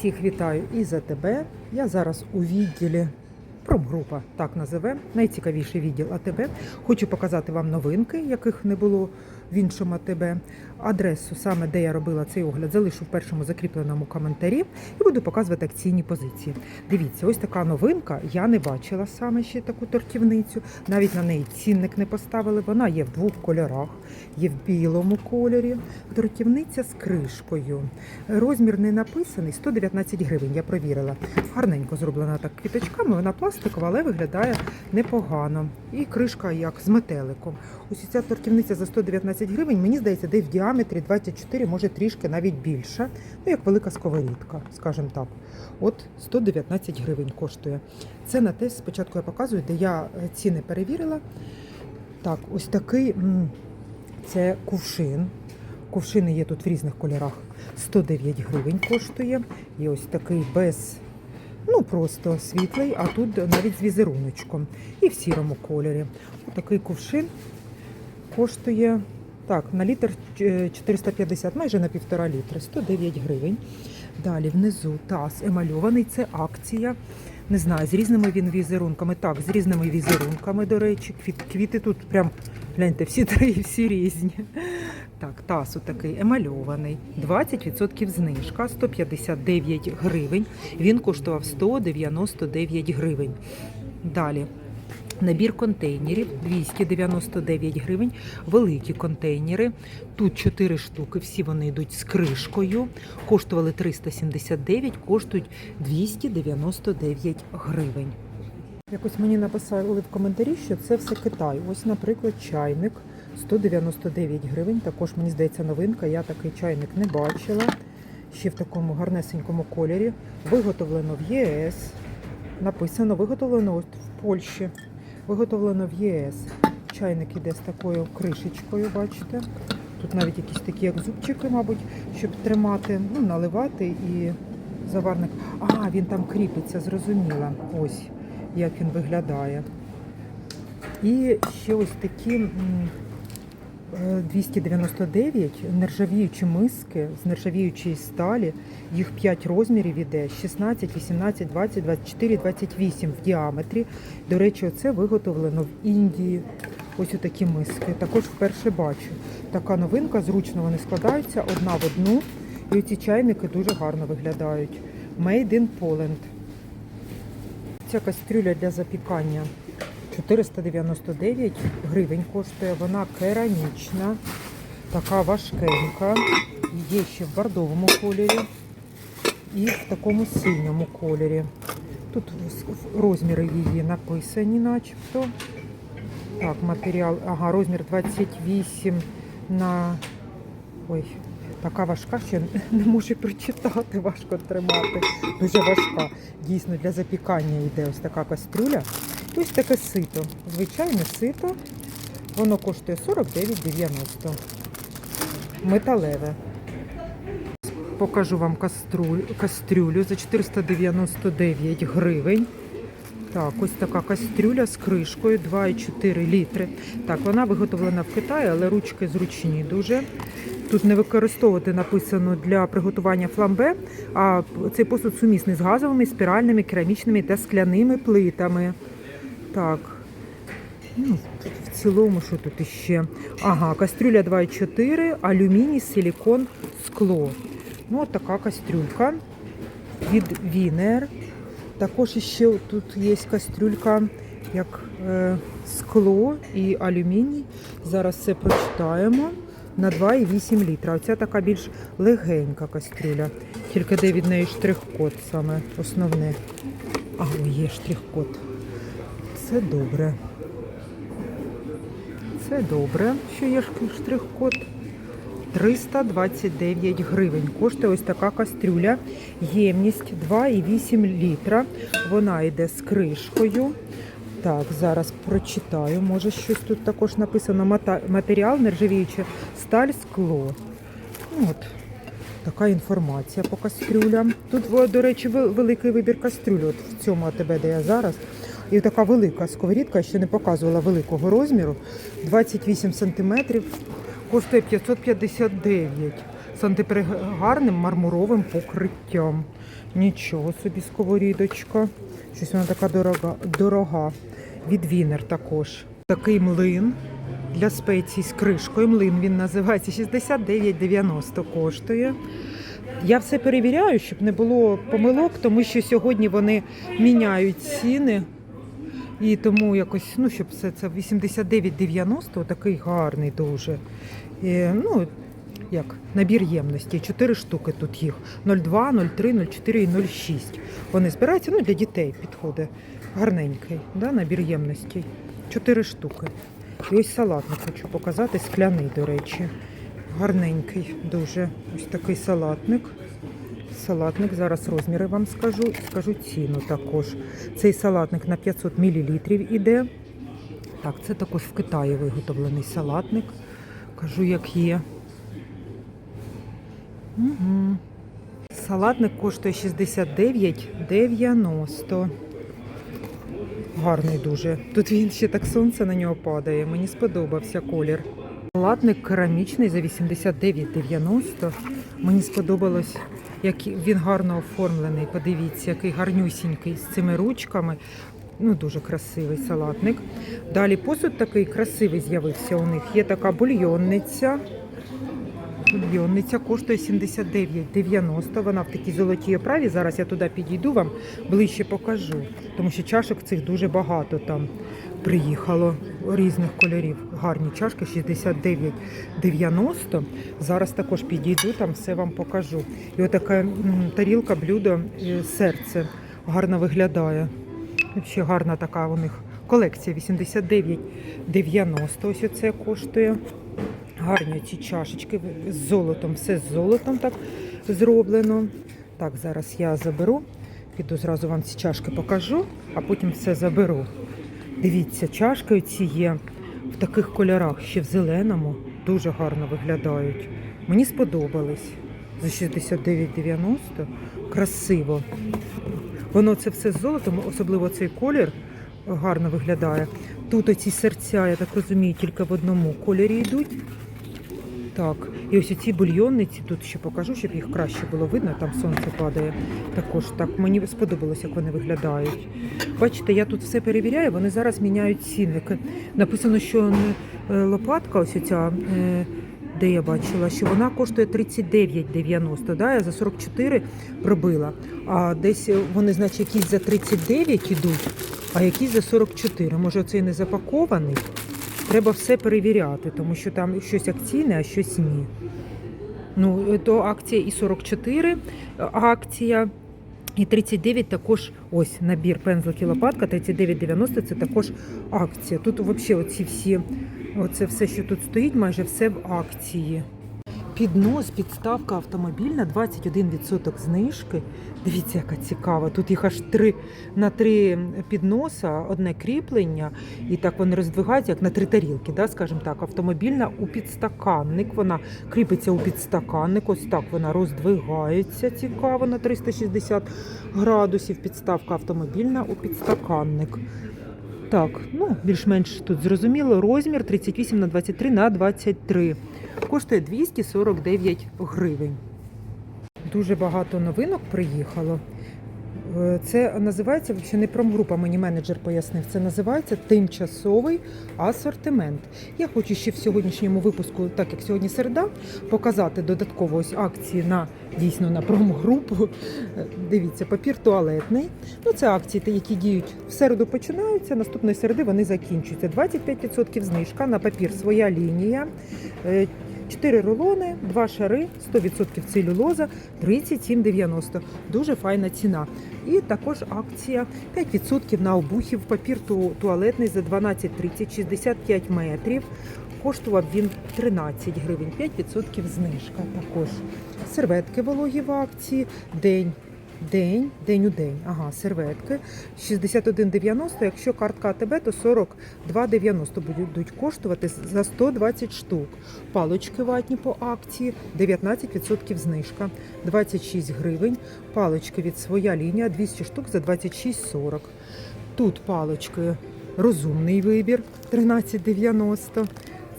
Всіх вітаю і за тебе. Я зараз у відділі промгрупа, так називе, найцікавіший відділ АТБ. Хочу показати вам новинки, яких не було в іншому АТБ. Адресу, саме де я робила цей огляд, залишу в першому закріпленому коментарі і буду показувати акційні позиції. Дивіться, ось така новинка. Я не бачила саме ще таку тортівницю. Навіть на неї цінник не поставили. Вона є в двох кольорах, є в білому кольорі. Тортівниця з кришкою. Розмір не написаний 119 гривень. Я провірила. Гарненько зроблена так квіточками. Вона пластикова, але виглядає непогано. І кришка як з метеликом. Ось ця тортівниця за 119 гривень. Мені здається, де в діаметрі 24, може трішки навіть більше. Ну як велика сковорідка, скажімо так. От 119 гривень коштує. Це на те, спочатку я показую, де я е, ціни перевірила. Так, ось такий це кувшин. Кувшини є тут в різних кольорах. 109 гривень коштує. І ось такий без, ну просто світлий, а тут навіть з візеруночком. І в сірому кольорі. Такий кувшин коштує так, на літр е, 450, майже на півтора літри, 109 гривень. Далі внизу таз емальований, це акція. Не знаю, з різними він візерунками. Так, з різними візерунками, до речі, квіт, квіти тут прям, гляньте, всі три, всі різні. Так, таз такий емальований. 20% знижка, 159 гривень. Він коштував 199 гривень. Далі. Набір контейнерів 299 гривень. Великі контейнери. Тут 4 штуки, всі вони йдуть з кришкою. Коштували 379, коштують 299 гривень. Якось мені написали в коментарі, що це все Китай. Ось, наприклад, чайник 199 гривень. Також мені здається новинка. Я такий чайник не бачила. Ще в такому гарнесенькому кольорі. Виготовлено в ЄС. Написано виготовлено в Польщі. Виготовлено в ЄС. Чайник іде з такою кришечкою, бачите. Тут навіть якісь такі як зубчики, мабуть, щоб тримати, ну, наливати і заварник. А, він там кріпиться, зрозуміла. Ось як він виглядає. І ще ось такі 299 нержавіючі миски з нержавіючої сталі. Їх 5 розмірів іде 16, 18, 20, 24, 28 в діаметрі. До речі, це виготовлено в Індії. Ось такі миски. Також вперше бачу. Така новинка, зручно вони складаються одна в одну. І оці чайники дуже гарно виглядають. Made in Poland. Ця кастрюля для запікання 499 гривень коштує. Вона керамічна, така важкенька. Є ще в бордовому кольорі і в такому синьому кольорі. Тут розміри її написані, начебто. Так, матеріал, ага, розмір 28 на. Ой, така важка, що не можу прочитати, важко тримати. Дуже важка. Дійсно, для запікання йде ось така кастрюля. Ось таке сито. Звичайне сито. Воно коштує 49,90. Металеве. Покажу вам каструль, кастрюлю за 499 гривень. Так, ось така кастрюля з кришкою 2,4 літри. Так, вона виготовлена в Китаї, але ручки зручні дуже. Тут не використовувати написано для приготування фламбе, а цей посуд сумісний з газовими, спіральними, керамічними та скляними плитами. Так. Ну, в цілому, що тут іще? Ага, кастрюля 2,4, алюміній, силікон, скло. Ну, от така кастрюлька від Вінер. Також ще тут є кастрюлька, як е, скло і алюміній. Зараз це прочитаємо на 2,8 літра. Оця така більш легенька кастрюля. Тільки де від неї штрих-код саме основне. А, є штрих-код. Це добре. Це добре, що є штрих-код. 329 гривень. Коштує ось така кастрюля. Ємність 2,8 літра. Вона йде з кришкою. Так, зараз прочитаю. Може, щось тут також написано. Матеріал нержавіюча сталь, скло. Ну, От така інформація по кастрюлям. Тут, до речі, великий вибір кастрюль. От в цьому АТБ, де я зараз. І така велика сковорідка, ще не показувала великого розміру. 28 сантиметрів. Коштує 559. з антипригарним мармуровим покриттям. Нічого собі сковорідочка. Щось вона така дорога. дорога. Від Вінер також. Такий млин для спецій з кришкою. Млин він називається 69,90 коштує. Я все перевіряю, щоб не було помилок, тому що сьогодні вони міняють ціни. І тому якось, ну, щоб все це 89,90, такий гарний дуже. І, ну, як набір ємності. Чотири штуки тут їх. 02, 03, 04 і 06. Вони збираються, ну, для дітей підходить. Гарненький, да, набір ємностей. Чотири штуки. І ось салатник хочу показати, скляний, до речі. Гарненький дуже. Ось такий салатник. Салатник, зараз розміри вам скажу скажу ціну також. Цей салатник на 500 мл іде. Так, це також в Китаї виготовлений салатник. Кажу, як є. Угу. Салатник коштує 69,90. Гарний дуже. Тут він ще так сонце на нього падає. Мені сподобався колір. Салатник керамічний за 89,90. Мені сподобалось, як він гарно оформлений. Подивіться, який гарнюсінький з цими ручками. Ну, дуже красивий салатник. Далі посуд такий красивий з'явився у них. Є така бульйонниця. Бульйонниця коштує 79,90. Вона в такій золотій оправі. Зараз я туди підійду, вам ближче покажу. Тому що чашок цих дуже багато там приїхало різних кольорів. Гарні чашки 69,90. Зараз також підійду, там все вам покажу. І отака тарілка, блюдо, серце гарно виглядає. Ще гарна така у них колекція 89,90. Ось оце коштує. Гарні ці чашечки з золотом, все з золотом так зроблено. Так, зараз я заберу. Піду зразу вам ці чашки покажу, а потім все заберу. Дивіться, чашки ці є в таких кольорах, ще в зеленому, дуже гарно виглядають. Мені сподобались. За 69,90 красиво. Воно це все з золотом, особливо цей колір гарно виглядає. Тут оці серця, я так розумію, тільки в одному кольорі йдуть. Так, і ось ці бульйонниці, тут ще покажу, щоб їх краще було видно, там сонце падає. Також так мені сподобалось, як вони виглядають. Бачите, я тут все перевіряю, вони зараз міняють цінники. Написано, що е, лопатка, ось ця, е, де я бачила, що вона коштує 39,90. Да? Я за 44 пробила. А десь вони, значить, якісь за 39 ідуть, а якісь за 44. Може, цей не запакований. Треба все перевіряти, тому що там щось акційне, а щось ні. Ну, то акція і 44 акція. І 39 також ось набір пензлик і лопатка, 39,90 це також акція. Тут взагалі оці всі, оце все, що тут стоїть, майже все в акції. Піднос, підставка автомобільна, 21% знижки. Дивіться, яка цікава. Тут їх аж три на три підноса, одне кріплення, і так вони роздвигаються, як на три тарілки, да, скажімо так. Автомобільна у підстаканник. Вона кріпиться у підстаканник. Ось так вона роздвигається цікаво на 360 градусів. Підставка автомобільна у підстаканник. Так, ну більш-менш тут зрозуміло. Розмір 38 на 23 на 23. Коштує 249 гривень. Дуже багато новинок приїхало. Е, Це називається ще не промгрупа, мені менеджер пояснив. Це називається тимчасовий асортимент. Я хочу ще в сьогоднішньому випуску, так як сьогодні середа, показати додатково ось акції на дійсно на промгрупу. Е, Дивіться, папір туалетний. Ну, це акції, які діють в середу починаються, наступної середи вони закінчуються. 25% знижка на папір своя лінія. Е, 4 рулони, 2 шари, 100% целюлоза, 37,90. Дуже файна ціна. І також акція 5% на обухів, папір туалетний за 12,30, 65 метрів. Коштував він 13 гривень, 5% знижка також. Серветки вологі в акції, день. День, день у день. Ага, серветки. 61,90. Якщо картка АТБ, то 42,90 будуть коштувати за 120 штук. Палочки ватні по акції 19% знижка, 26 гривень. Палочки від своя лінія 200 штук за 26,40. Тут палочки розумний вибір 13,90.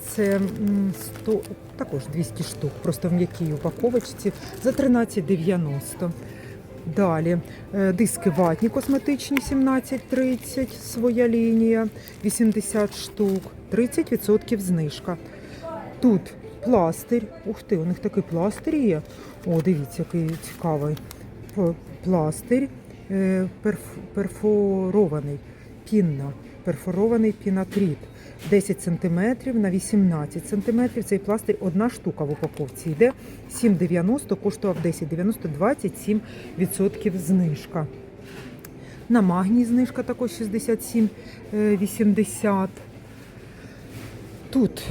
це м, 100, також 200 штук, просто в м'якій упаковочці за 13,90. Далі е, диски ватні косметичні 17,30, своя лінія, 80 штук, 30% знижка. Тут пластир. Ух ти, у них такий пластир є. О, дивіться, який цікавий. Пластир е, перфорований, пінна, перфорований пінакрит. 10 см на 18 см. Цей пластир одна штука в упаковці йде. 7,90, коштував 10,90, 27% знижка. На магній знижка також 67,80. Тут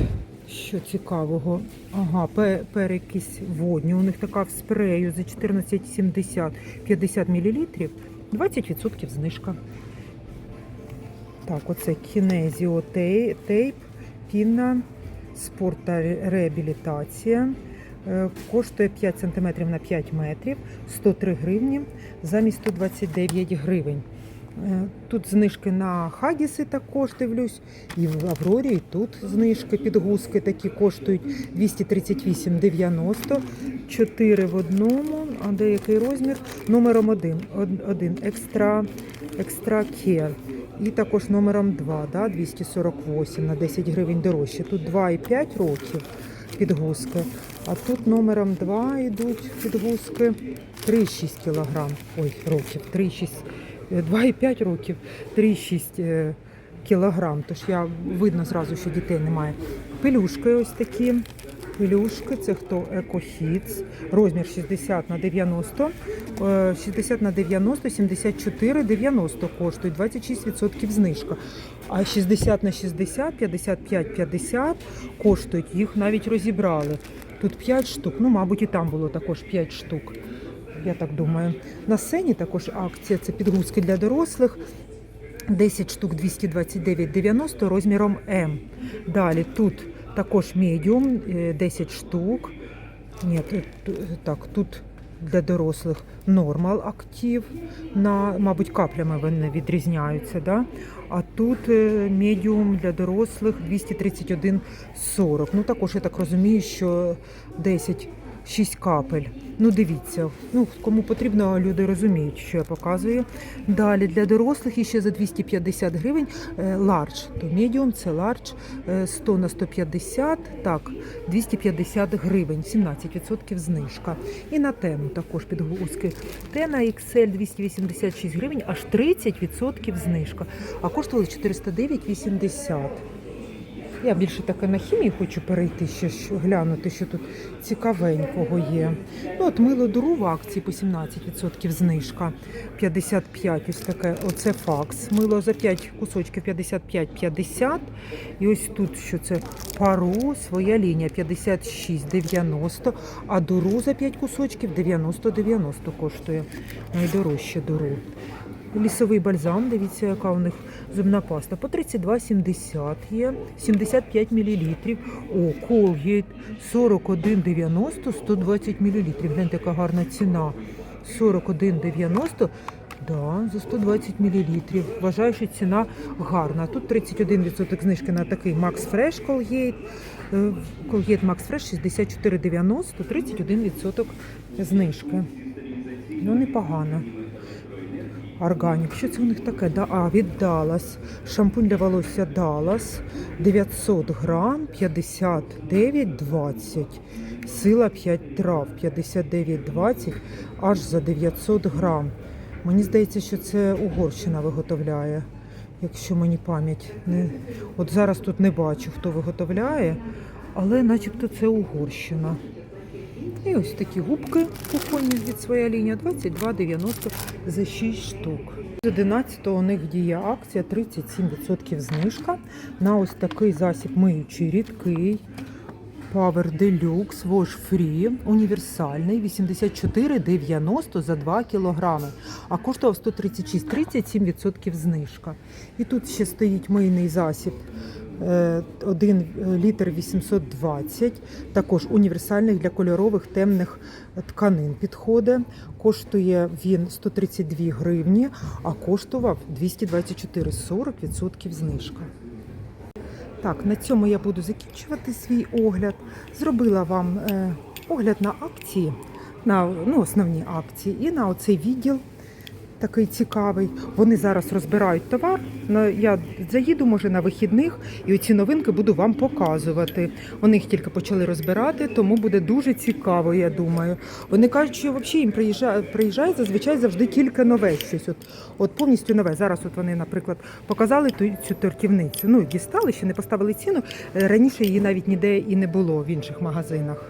що цікавого, ага, перекись водню. У них така в спрею за 14,70 50 мл, 20% знижка. Так, оце кінезіо тей- тейп, пінна, спорт та реабілітація. Е, Коштує 5 см на 5 метрів, 103 гривні замість 129 гривень. Е, Тут знижки на хагіси також дивлюсь. І в Аврорі, тут знижки підгузки такі коштують 238,90. 4 в одному, а деякий розмір номером 1. Один екстра, екстра кер. І також номером 2, да, 248 на 10 гривень дорожче. Тут 2,5 років підгузки, а тут номером 2 йдуть підгузки 3,6 кг. Ой, років, 3,6 е, 2,5 років, 3,6 е, кілограм. Тож я видно зразу, що дітей немає. Пелюшки ось такі. Пелюшки, це хто екохіц, розмір 60 на 90, е, 60 на 90, 74, 90 коштує, 26% знижка. А 60 на 60, 55, 50 коштують, їх навіть розібрали. Тут 5 штук, ну, мабуть, і там було також 5 штук. Я так думаю. На сцені також акція це підгузки для дорослих. 10 штук 229,90 розміром М. Далі тут також медіум 10 штук. Ні, так, тут для дорослих нормал актив. На, мабуть, каплями вони відрізняються. Да? А тут е, медіум для дорослих 231,40. Ну також я так розумію, що 10 6 капель. Ну, дивіться, ну кому потрібно, люди розуміють, що я показую. Далі для дорослих іще за 250 гривень лардж. То медіум це лардж 100 на 150, так, 250 гривень, 17% знижка. І на тену також підгузки. Тена XL 286 гривень, аж 30% знижка. А коштували 409,80. Я більше таке на хімію хочу перейти, ще глянути, що тут цікавенького є. Ну, от мило дуру в акції по 17% знижка. 55 ось таке, оце факс. Мило за 5 кусочків 55,50. І ось тут що це пару, своя лінія 56,90, а дуру за 5 кусочків 90,90 коштує. Найдорожче дуру. Лісовий бальзам, дивіться, яка у них зубна паста. По 32,70 є, 75 мл. О, Colgate 41,90, 120 мл. Гляньте, яка гарна ціна. 41,90. Да, за 120 мл. Вважаю, що ціна гарна. Тут 31% знижки на такий Max Fresh Colgate. Е, Colgate Max Fresh 64,90, 31% знижки. Ну, непогано. Органік. Що це у них таке? Да, а, від Dallas. Шампунь для волосся Dallas. 900 грам, 59,20. Сила 5 трав, 59,20, аж за 900 грам. Мені здається, що це Угорщина виготовляє, якщо мені пам'ять не. От зараз тут не бачу, хто виготовляє, але начебто це Угорщина. І ось такі губки кухонні від своя лінія 22,90 за 6 штук. З 11 у них діє акція 37% знижка на ось такий засіб миючий рідкий. Power Deluxe Wash Free універсальний 84,90 за 2 кілограми, а коштував 136 37% знижка. І тут ще стоїть мийний засіб 1 літр 820, також універсальних для кольорових темних тканин підходить. Коштує він 132 гривні, а коштував 224 40% знижка. Так, на цьому я буду закінчувати свій огляд. Зробила вам е, огляд на акції, на ну, основні акції, і на оцей відділ такий цікавий. Вони зараз розбирають товар. Я заїду, може, на вихідних, і оці новинки буду вам показувати. Вони їх тільки почали розбирати, тому буде дуже цікаво, я думаю. Вони кажуть, що взагалі їм приїжджає, приїжджає зазвичай завжди тільки нове щось. От, от повністю нове. Зараз от вони, наприклад, показали ту, цю торківницю. Ну, дістали, ще не поставили ціну. Е, Раніше її навіть ніде і не було в інших магазинах.